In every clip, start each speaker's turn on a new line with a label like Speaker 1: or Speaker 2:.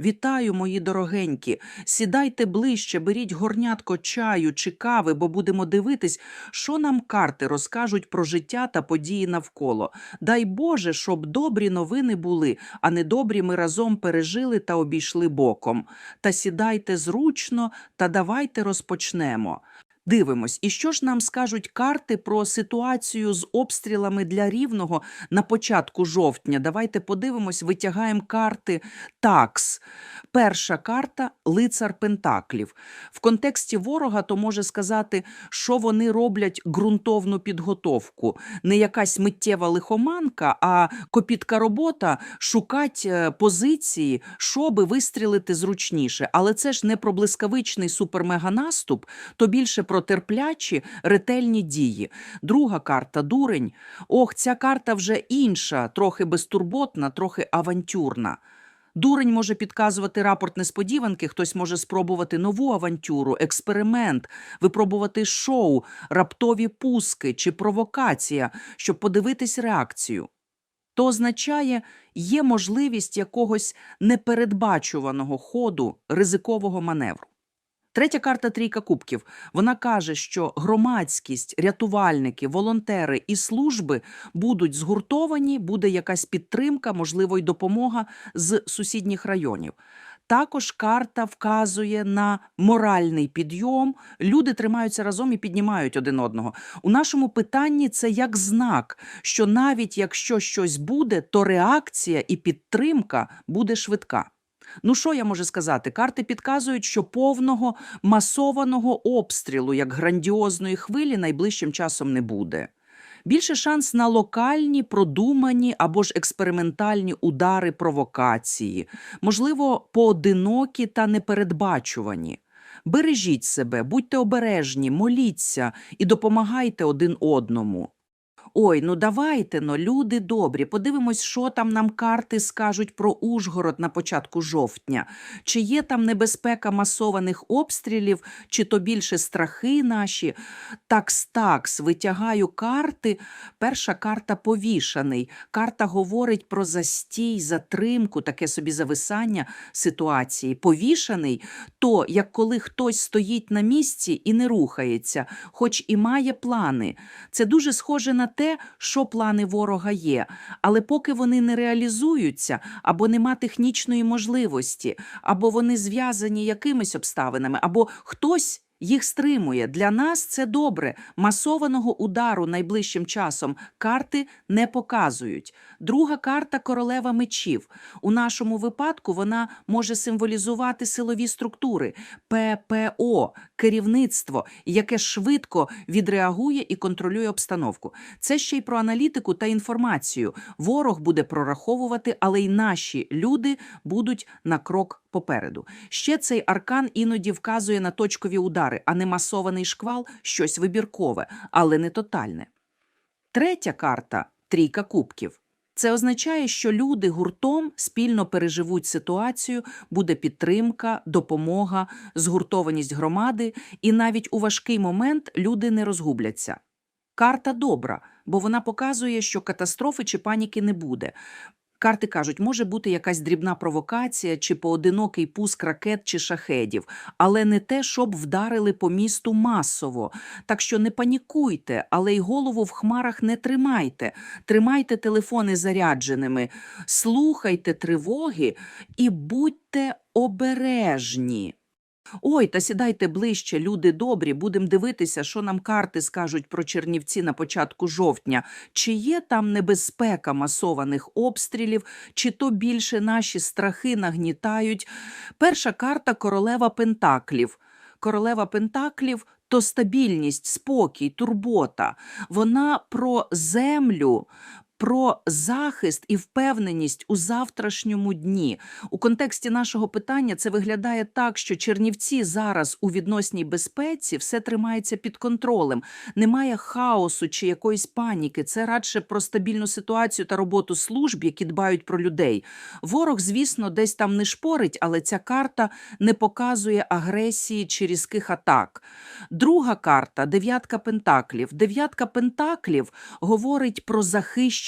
Speaker 1: Вітаю, мої дорогенькі. Сідайте ближче, беріть горнятко чаю чи кави, бо будемо дивитись, що нам карти розкажуть про життя та події навколо. Дай Боже, щоб добрі новини були, а недобрі ми разом пережили та обійшли боком. Та сідайте зручно та давайте розпочнемо. Дивимось, і що ж нам скажуть карти про ситуацію з обстрілами для рівного на початку жовтня? Давайте подивимось, витягаємо карти такс. Перша карта лицар Пентаклів. В контексті ворога то може сказати, що вони роблять ґрунтовну підготовку. Не якась миттєва лихоманка, а копітка робота шукать е, позиції, щоби вистрілити зручніше. Але це ж не про блискавичний супермеганаступ, то більше про терплячі ретельні дії. Друга карта дурень. Ох, ця карта вже інша, трохи безтурботна, трохи авантюрна. Дурень може підказувати рапорт несподіванки, хтось може спробувати нову авантюру, експеримент, випробувати шоу, раптові пуски чи провокація, щоб подивитись реакцію. То означає, є можливість якогось непередбачуваного ходу, ризикового маневру. Третя карта трійка кубків. Вона каже, що громадськість, рятувальники, волонтери і служби будуть згуртовані, буде якась підтримка, можливо, й допомога з сусідніх районів. Також карта вказує на моральний підйом. Люди тримаються разом і піднімають один одного. У нашому питанні це як знак, що навіть якщо щось буде, то реакція і підтримка буде швидка. Ну, що я можу сказати? Карти підказують, що повного масованого обстрілу, як грандіозної хвилі, найближчим часом не буде. Більше шанс на локальні, продумані або ж експериментальні удари провокації, можливо, поодинокі та непередбачувані. Бережіть себе, будьте обережні, моліться і допомагайте один одному. Ой, ну давайте но, люди добрі, подивимось, що там нам карти скажуть про Ужгород на початку жовтня. Чи є там небезпека масованих обстрілів, чи то більше страхи наші? Такс-такс, витягаю карти. Перша карта повішаний. Карта говорить про застій, затримку, таке собі зависання ситуації. Повішаний то, як коли хтось стоїть на місці і не рухається, хоч і має плани. Це дуже схоже на те, що плани ворога є. Але поки вони не реалізуються, або нема технічної можливості, або вони зв'язані якимись обставинами, або хтось. Їх стримує. Для нас це добре. Масованого удару найближчим часом карти не показують. Друга карта королева мечів. У нашому випадку вона може символізувати силові структури, ППО, керівництво, яке швидко відреагує і контролює обстановку. Це ще й про аналітику та інформацію. Ворог буде прораховувати, але й наші люди будуть на крок попереду. Ще цей аркан іноді вказує на точкові удари, а не масований шквал щось вибіркове, але не тотальне. Третя карта трійка кубків. Це означає, що люди гуртом спільно переживуть ситуацію, буде підтримка, допомога, згуртованість громади, і навіть у важкий момент люди не розгубляться. Карта добра, бо вона показує, що катастрофи чи паніки не буде. Карти кажуть, може бути якась дрібна провокація чи поодинокий пуск ракет чи шахедів, але не те, щоб вдарили по місту масово. Так що не панікуйте, але й голову в хмарах не тримайте. Тримайте телефони зарядженими, слухайте тривоги і будьте обережні. Ой, та сідайте ближче, люди добрі, будемо дивитися, що нам карти скажуть про Чернівці на початку жовтня. Чи є там небезпека масованих обстрілів, чи то більше наші страхи нагнітають. Перша карта королева Пентаклів. Королева Пентаклів то стабільність, спокій, турбота. Вона про землю. Про захист і впевненість у завтрашньому дні у контексті нашого питання це виглядає так, що Чернівці зараз у відносній безпеці все тримається під контролем. Немає хаосу чи якоїсь паніки. Це радше про стабільну ситуацію та роботу служб, які дбають про людей. Ворог, звісно, десь там не шпорить, але ця карта не показує агресії чи різких атак. Друга карта дев'ятка пентаклів. Дев'ятка пентаклів говорить про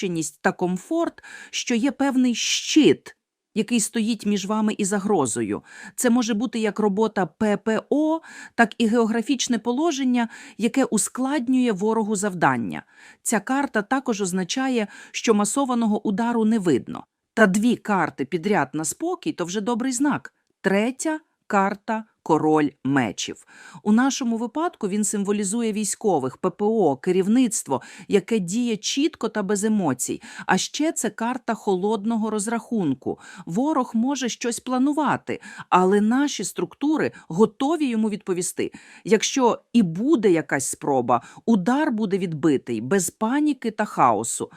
Speaker 1: захищеність та комфорт, що є певний щит. який стоїть між вами і загрозою. Це може бути як робота ППО, так і географічне положення, яке ускладнює ворогу завдання. Ця карта також означає, що масованого удару не видно. Та дві карти підряд на спокій то вже добрий знак. Третя карта король мечів. У нашому випадку він символізує військових, ППО, керівництво, яке діє чітко та без емоцій. А ще це карта холодного розрахунку. Ворог може щось планувати, але наші структури готові йому відповісти. Якщо і буде якась спроба, удар буде відбитий без паніки та хаосу.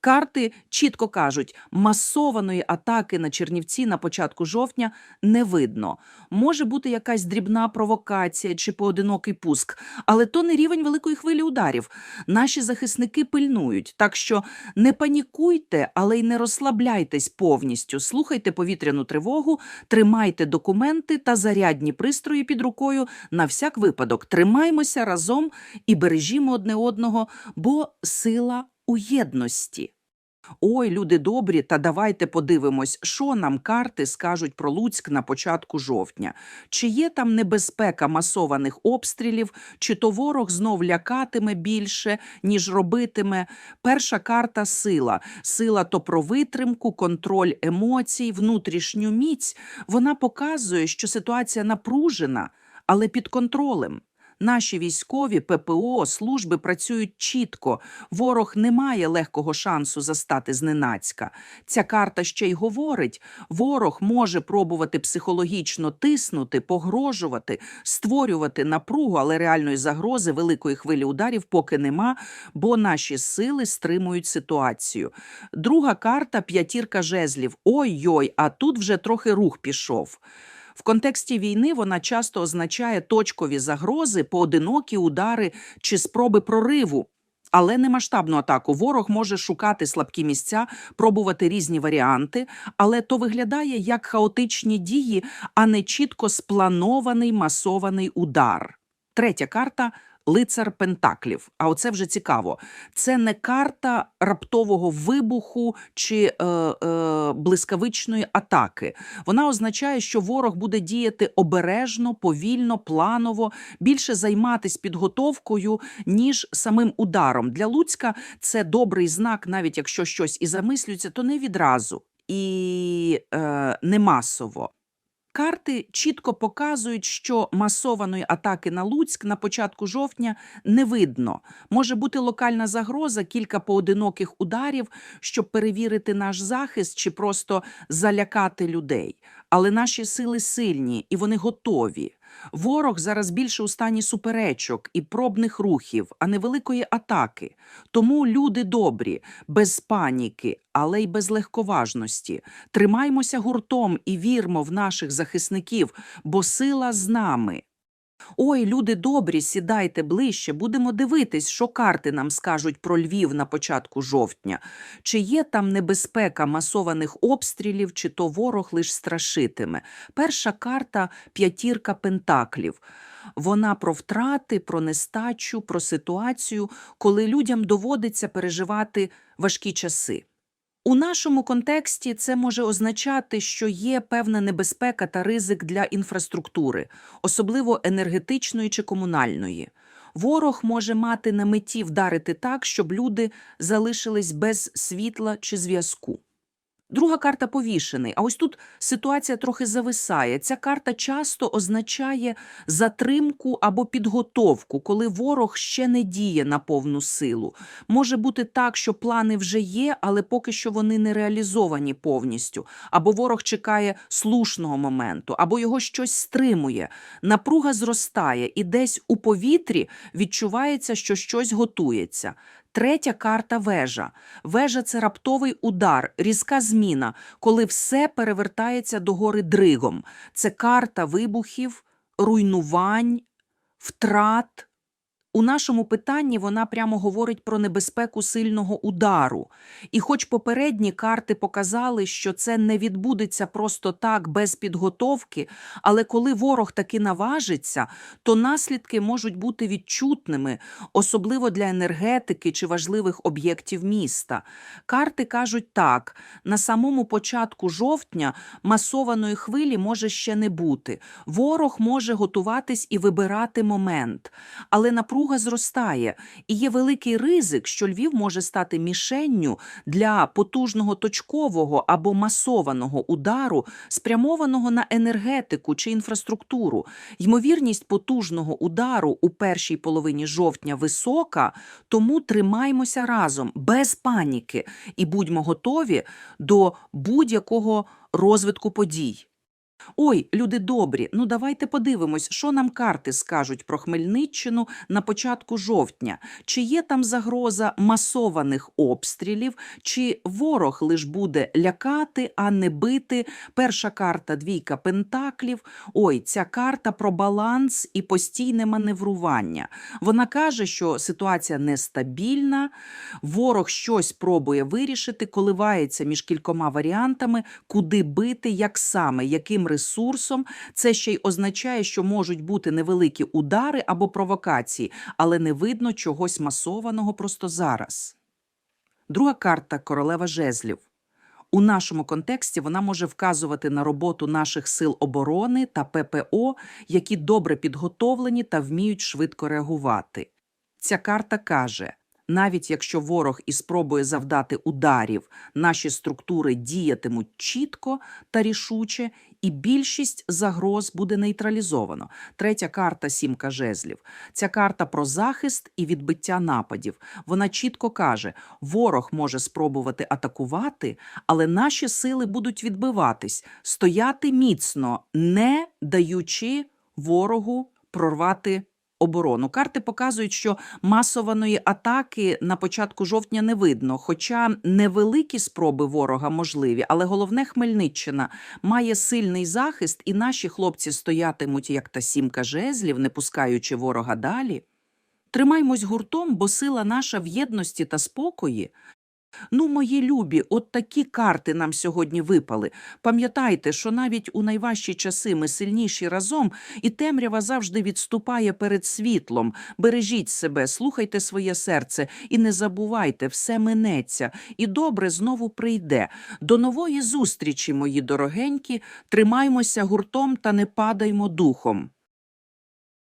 Speaker 1: Карти чітко кажуть, масованої атаки на Чернівці на початку жовтня не видно. Може бути якась дрібна провокація чи поодинокий пуск, але то не рівень великої хвилі ударів. Наші захисники пильнують, так що не панікуйте, але й не розслабляйтесь повністю. Слухайте повітряну тривогу, тримайте документи та зарядні пристрої під рукою на всяк випадок. Тримаймося разом і бережімо одне одного, бо сила у єдності. Ой, люди добрі, та давайте подивимось, що нам карти скажуть про Луцьк на початку жовтня. Чи є там небезпека масованих обстрілів, чи то ворог знов лякатиме більше, ніж робитиме. Перша карта сила. Сила то про витримку, контроль емоцій, внутрішню міць. Вона показує, що ситуація напружена, але під контролем. Наші військові, ППО, служби працюють чітко. Ворог не має легкого шансу застати зненацька. Ця карта ще й говорить: ворог може пробувати психологічно тиснути, погрожувати, створювати напругу, але реальної загрози великої хвилі ударів поки нема, бо наші сили стримують ситуацію. Друга карта п'ятірка жезлів. Ой-ой, а тут вже трохи рух пішов. В контексті війни вона часто означає точкові загрози, поодинокі удари чи спроби прориву. Але не масштабну атаку. Ворог може шукати слабкі місця, пробувати різні варіанти, але то виглядає як хаотичні дії, а не чітко спланований масований удар. Третя карта лицар Пентаклів. А оце вже цікаво. Це не карта раптового вибуху чи е, е, блискавичної атаки. Вона означає, що ворог буде діяти обережно, повільно, планово, більше займатись підготовкою, ніж самим ударом. Для Луцька це добрий знак, навіть якщо щось і замислюється, то не відразу і е, не масово. Карти чітко показують, що масованої атаки на Луцьк на початку жовтня не видно. Може бути локальна загроза, кілька поодиноких ударів, щоб перевірити наш захист чи просто залякати людей. Але наші сили сильні і вони готові. Ворог зараз більше у стані суперечок і пробних рухів, а не великої атаки. Тому люди добрі, без паніки, але й без легковажності. Тримаймося гуртом і вірмо в наших захисників, бо сила з нами. Ой, люди добрі, сідайте ближче, будемо дивитись, що карти нам скажуть про Львів на початку жовтня. Чи є там небезпека масованих обстрілів, чи то ворог лиш страшитиме. Перша карта п'ятірка пентаклів. Вона про втрати, про нестачу, про ситуацію, коли людям доводиться переживати важкі часи. У нашому контексті це може означати, що є певна небезпека та ризик для інфраструктури, особливо енергетичної чи комунальної. Ворог може мати на меті вдарити так, щоб люди залишились без світла чи зв'язку. Друга карта повішений. А ось тут ситуація трохи зависає. Ця карта часто означає затримку або підготовку, коли ворог ще не діє на повну силу. Може бути так, що плани вже є, але поки що вони не реалізовані повністю. Або ворог чекає слушного моменту, або його щось стримує. Напруга зростає, і десь у повітрі відчувається, що щось готується. Третя карта вежа. Вежа це раптовий удар, різка зміна, коли все перевертається догори дригом. Це карта вибухів, руйнувань, втрат, У нашому питанні вона прямо говорить про небезпеку сильного удару. І хоч попередні карти показали, що це не відбудеться просто так, без підготовки, але коли ворог таки наважиться, то наслідки можуть бути відчутними, особливо для енергетики чи важливих об'єктів міста. Карти кажуть так: на самому початку жовтня масованої хвилі може ще не бути. Ворог може готуватись і вибирати момент, але напруга зростає, і є великий ризик, що Львів може стати мішенню для потужного точкового або масованого удару, спрямованого на енергетику чи інфраструктуру. Ймовірність потужного удару у першій половині жовтня висока, тому тримаймося разом, без паніки, і будьмо готові до будь-якого розвитку подій. Ой, люди добрі, ну давайте подивимось, що нам карти скажуть про Хмельниччину на початку жовтня. Чи є там загроза масованих обстрілів, чи ворог лиш буде лякати, а не бити? Перша карта двійка пентаклів. Ой, ця карта про баланс і постійне маневрування. Вона каже, що ситуація нестабільна, ворог щось пробує вирішити, коливається між кількома варіантами, куди бити, як саме, яким ресурсом. Це ще й означає, що можуть бути невеликі удари або провокації, але не видно чогось масованого просто зараз. Друга карта королева жезлів. У нашому контексті вона може вказувати на роботу наших сил оборони та ППО, які добре підготовлені та вміють швидко реагувати. Ця карта каже: навіть якщо ворог і спробує завдати ударів, наші структури діятимуть чітко та рішуче, і більшість загроз буде нейтралізовано. Третя карта сімка жезлів. Ця карта про захист і відбиття нападів. Вона чітко каже: ворог може спробувати атакувати, але наші сили будуть відбиватись, стояти міцно, не даючи ворогу прорвати оборону. Карти показують, що масованої атаки на початку жовтня не видно, хоча невеликі спроби ворога можливі, але головне Хмельниччина має сильний захист, і наші хлопці стоятимуть як та сімка жезлів, не пускаючи ворога далі. Тримаймось гуртом, бо сила наша в єдності та спокої. Ну, мої любі, от такі карти нам сьогодні випали. Пам'ятайте, що навіть у найважчі часи ми сильніші разом, і темрява завжди відступає перед світлом. Бережіть себе, слухайте своє серце і не забувайте, все минеться, і добре знову прийде. До нової зустрічі, мої дорогенькі, тримаймося гуртом та не падаймо духом.